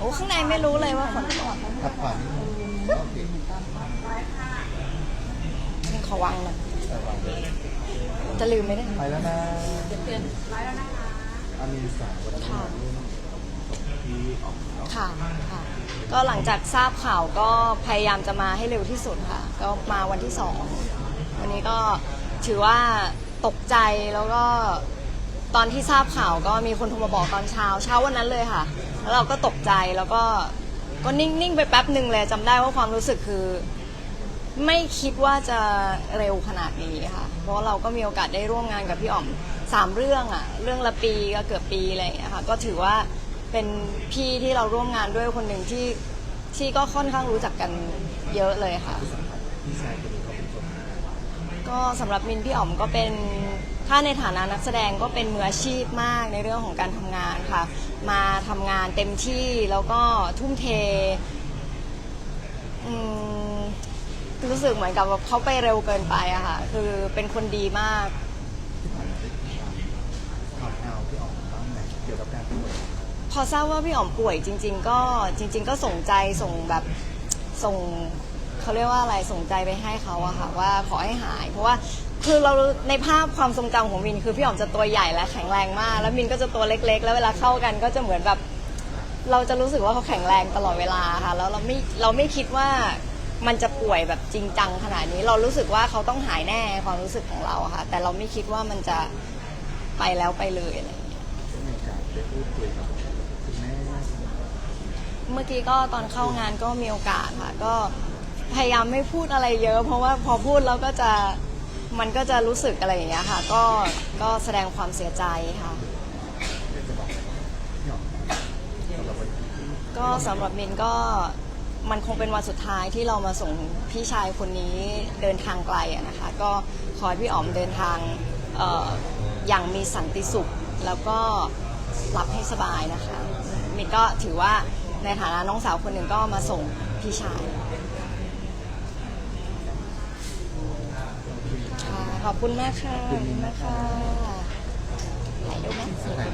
โอ้ข้างในไม่รู้เลยว่าฝนตกทับขวานิดนึงโอเคขวางหน่อยแต่วางเลยจะลืมไม่ได้ไปแล้วนะอามีสาววันนี้ค่ะร่วมที่ออกค่ะค่ะ ก็หลังจากทราบข่าวก็พยายามจะมาให้เร็วที่สุดค่ะ ก็มาวันที่สองวันนี้ก็ถือว่าตกใจแล้วก็ ตอนที่ทราบข่าวก็มีคนโทรมาบอกตอนเช้าเช้าวันนั้นเลยค่ะ แล้วเราก็ตกใจแล้วก็ก็นิ่งๆไปแป๊บหนึ่งเลยจำได้ว่าความรู้สึกคือ ไม่คิดว่าจะเร็วขนาดนี้ค่ะ เพราะเราก็มีโอกาสได้ร่วมงานกับพี่อ๋อมสามเรื่องอะเรื่องละปีก็เกือบปีอะไรอย่างเงี้ยค่ะ ก็ถือว่าเป็นพี่ที่เราร่วมงานด้วยคนหนึ่งที่ที่ก็ค่อนข้างรู้จักกันเยอะเลยค่ะ ก็สำหรับมินพี่อ๋อมก็เป็น ถ้าในฐานะนักแสดงก็เป็นมืออาชีพมากในเรื่องของการทำงานค่ะ มาทำงานเต็มที่แล้วก็ทุ่มเทอืมรู้สึกเหมือนกับว่าเขาไปเร็วเกินไปอะค่ะ คือเป็นคนดีมากที่ผ่านมาได้ติดตามข่าวข่าวที่ออกบ้างไหมเกี่ยวกับการป่วยพอทราบว่าพี่อ๋อมป่วยจริง ๆ ก็จริง ๆ ก็ส่งใจส่งแบบส่ง เขาเรียกว่าอะไรส่งใจไปให้เขาอะค่ะว่าขอให้หาย เพราะว่าคือเราในภาพความทรงจำของมินคือพี่อ๋อมจะตัวใหญ่และแข็งแรงมาก แล้วมินก็จะตัวเล็ก ๆ แล้วเวลาเข้ากันก็จะเหมือนแบบ เราจะรู้สึกว่าเขาแข็งแรงตลอดเวลาค่ะ แล้วเราไม่เราไม่คิดว่ามันจะป่วยแบบจริงจังขนาดนี้ เรารู้สึกว่าเขาต้องหายแน่ความรู้สึกของเราอะค่ะ แต่เราไม่คิดว่ามันจะไปแล้วไปเลยอะไรอย่างเงี้ยได้มีโอกาสได้พูดคุยกับคุณแม่เมื่อกี้ก็ตอนเข้างานก็มีโอกาสค่ะก็ พยายามไม่พูดอะไรเยอะ เพราะว่าพอพูดแล้วก็จะมันก็จะรู้สึกอะไรอย่างเงี้ยค่ะ ก็ก็แสดงความเสียใจค่ะ ก็สำหรับมินก็มันคงเป็นวันสุดท้ายที่เรามาส่งพี่ชายคนนี้เดินทางไกลอะนะคะ ก็ขอให้พี่อ๋อมเดินทางเอออย่างมีสันติสุข แล้วก็หลับให้สบายนะคะมินก็ถือว่าในฐานะน้องสาวคนหนึ่งก็มาส่งพี่ชายค่ะข อบคุณมากค่ะขอบคุณมากค่ะถ่ายรูปไหม ถ่ายรูป